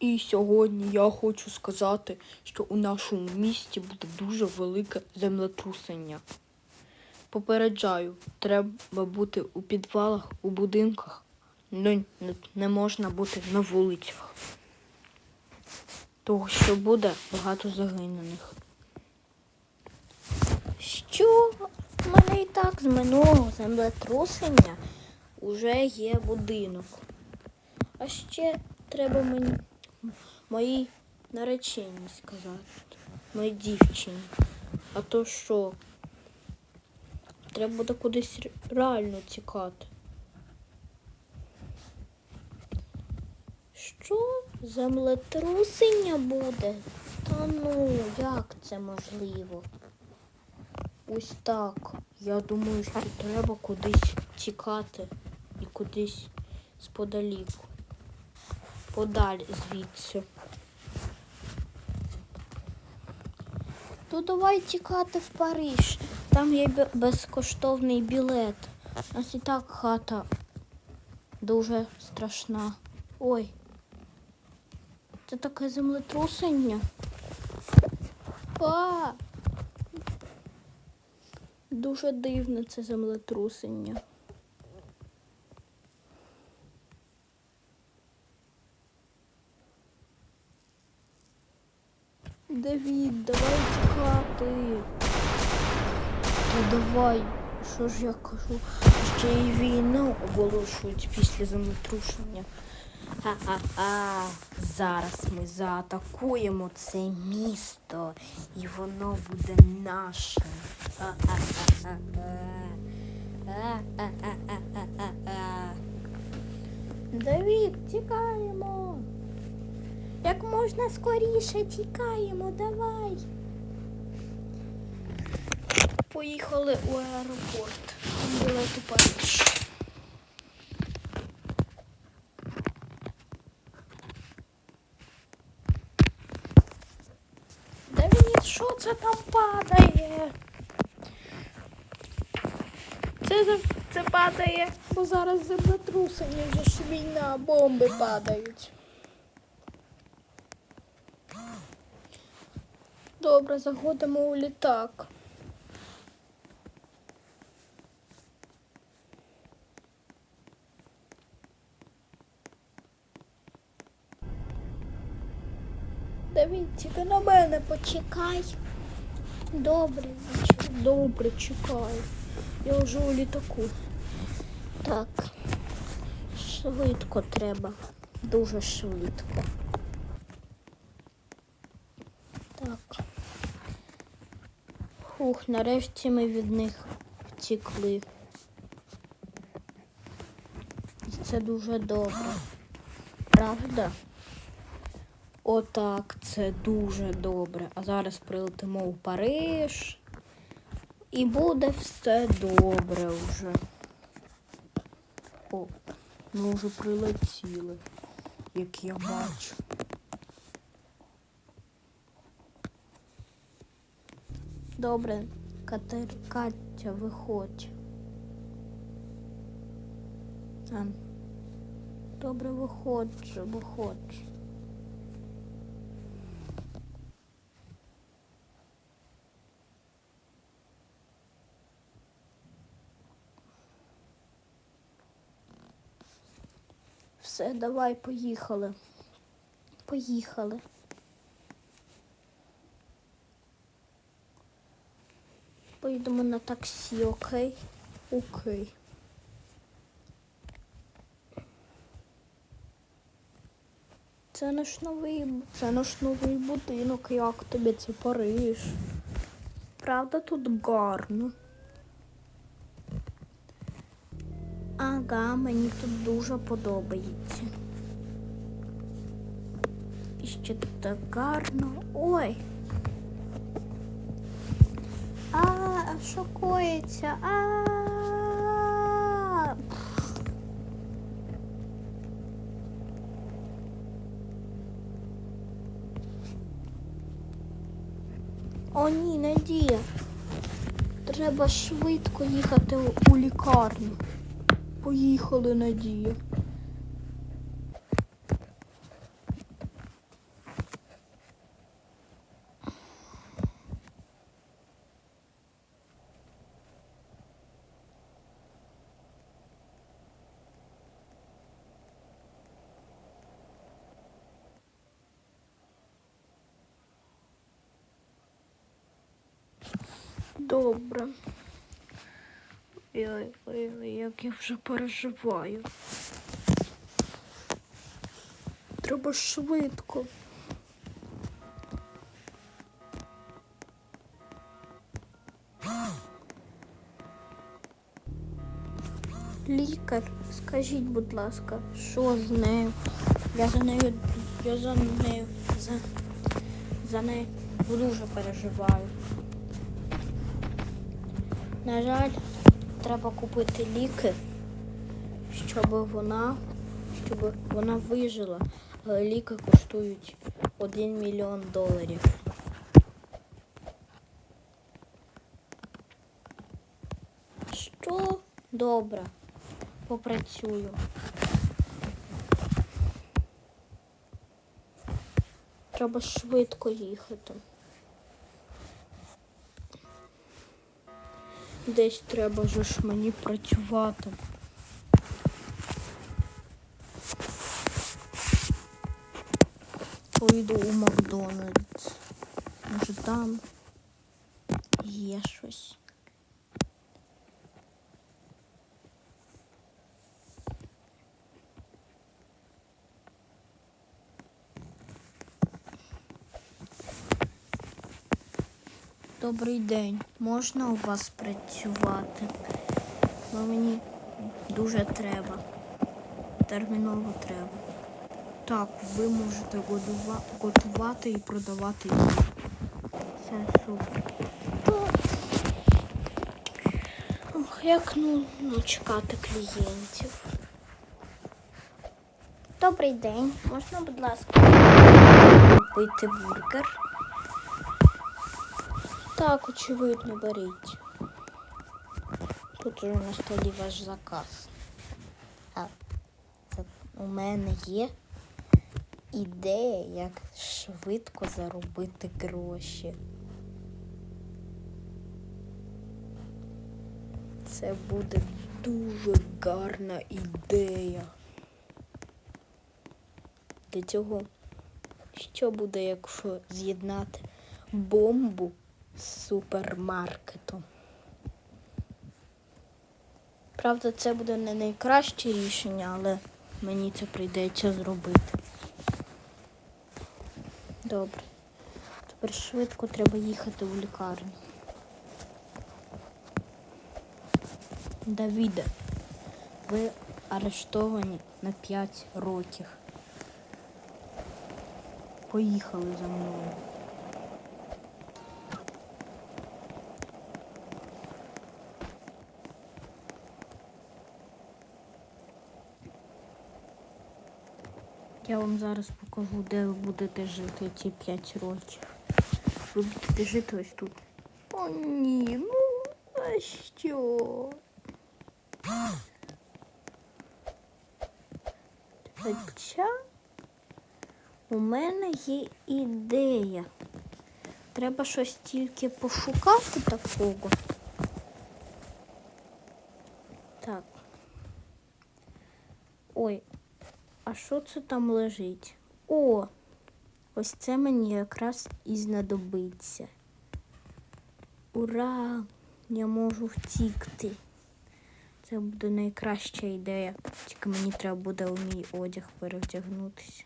І сьогодні я хочу сказати, що у нашому місті буде дуже велике землетрусення. Попереджаю, треба бути у підвалах, у будинках, ну, не, не можна бути на вулицях. Того, що буде багато загинених. Що? У мене і так з минулого землетрусення уже є будинок. А ще треба мені моїй нареченій сказати, моїй дівчині. А то що? Треба буде кудись реально тікати. Що? Землетрусення буде? Та ну, як це можливо? Ось так. Я думаю, що треба кудись тікати і кудись сподаліку. Подалі звідси. То давай тікати в Париж. Там є безкоштовний білет. У нас і так хата дуже страшна. Ой. Це таке землетрусення. А! Дуже дивне це землетрусення. Давід, давай тікати. Та давай, що ж я кажу? Ще й війну оголошують після землетрушення. Ха-ха-ха. Зараз ми заатакуємо це місто, і воно буде нашим. Давід, тікаємо. Як можна скоріше тікаємо, давай. Поїхали у аеропорт. Білет у Париж. Давід, що це там падає? Це, це падає, бо зараз землетрусення, вже ж війна, бомби падають. Добре, заходимо у літак. Давід, тільки на мене почекай. Добре, добре, чекаю. Я вже у літаку. Так. Швидко треба. Дуже швидко. Так. Фух, нарешті ми від них втікли. І це дуже добре. Правда? Отак, це дуже добре. А зараз прилетимо у Париж. І буде Все добре вже. О, ми вже прилетіли, як я бачу. Добре. Катер... Катя, виходь. А. Добре, виходь, виходь. Все, давай, поїхали. Поїхали. Поїдемо на таксі, окей? Окей. Це наш новий, це наш новий будинок. Як тобі це Париж? Правда, тут гарно. Ага, мені тут дуже подобається. І ще так гарно. Ой. Що коїться? А. О, ні, Надія. Треба швидко їхати у- лікарню. Поїхали, Надія. Добре. Ой, ой, ой, як я вже переживаю. Треба швидко. Лікар, скажіть, будь ласка, що з нею? Я за нею, я за нею, за, за нею дуже переживаю. На жаль, треба купити ліки, щоб вона, щоб вона вижила. Ліки коштують 1 мільйон доларів. Що? Добре. Попрацюю. Треба швидко їхати. Десь треба же ж мені працювати. Пойду у Макдональдс. Може там є щось. Добрий день. Можна у вас працювати? Бо мені дуже треба. Терміново треба. Так, ви можете готувати і продавати їжу. Все супер. Ох, як ну, ну чекати клієнтів. Добрий день. Можна, будь ласка, купити бургер? Так, очевидно, беріть. Тут уже на столі ваш заказ. А це у мене є ідея, як швидко заробити гроші. Це буде дуже гарна ідея. Для цього що буде, якщо з'єднати бомбу з супермаркетом? Правда, це буде не найкраще рішення, але мені це прийдеться зробити. Добре. Тепер швидко треба їхати в лікарню. Давіде, ви арештовані на 5 років. Поїхали за мною. Я вам зараз покажу, де ви будете жити ці 5 років. Ви будете жити ось тут. О, ні, ну а що? Хоча у мене є ідея. Треба щось тільки пошукати такого. Так. Ой, а що це там лежить? О! Ось це мені якраз і знадобиться. Ура! Я можу втікти. Це буде найкраща ідея. Тільки мені треба буде у мій одяг перевдягнутися.